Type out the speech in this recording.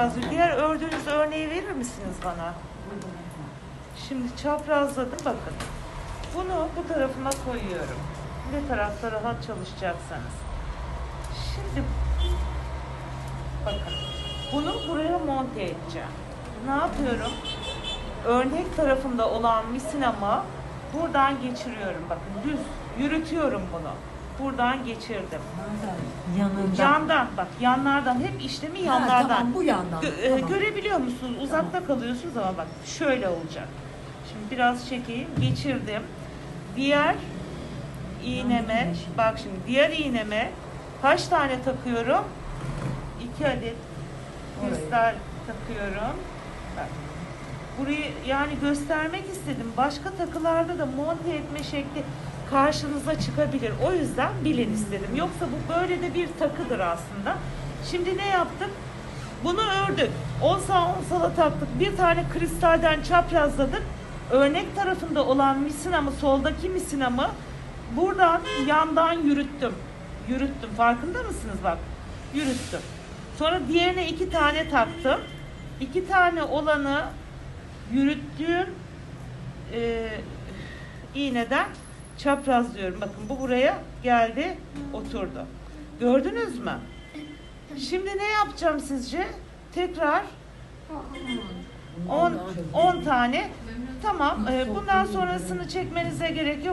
çaprazlıyor. Diğer ördüğünüz örneği verir misiniz bana? Şimdi çaprazladım bakın. Bunu bu tarafıma koyuyorum. Ne tarafta rahat çalışacaksanız. Şimdi bakın. Bunu buraya monte edeceğim. Ne yapıyorum? Örnek tarafında olan misinamı buradan geçiriyorum. Bakın düz yürütüyorum bunu. Buradan geçirdim. Yanında. Yandan bak yanlardan hep işlemi Ha, yanlardan. tamam, bu yandan. Gö- e, Tamam. görebiliyor musunuz? Uzakta kalıyorsunuz ama bak şöyle olacak. Şimdi biraz çekeyim. Geçirdim. Diğer iğneme bak şimdi diğer iğneme kaç tane takıyorum? İki adet kristal takıyorum. Bak. Burayı yani göstermek istedim. Başka takılarda da monte etme şekli karşınıza çıkabilir. O yüzden bilin istedim. Yoksa bu böyle de bir takıdır aslında. Şimdi ne yaptık? Bunu ördük. 10 sağ 10 sola taktık. Bir tane kristalden çaprazladık. Örnek tarafında olan misinamı, soldaki misinamı buradan yandan yürüttüm. Yürüttüm. Farkında mısınız bak? Yürüttüm. Sonra diğerine iki tane taktım. İki tane olanı yürüttüğüm e, iğneden çaprazlıyorum. Bakın bu buraya geldi, oturdu. Gördünüz mü? Şimdi ne yapacağım sizce? Tekrar 10 10 tane. Tamam. e, bundan sonrasını çekmenize gerek yok.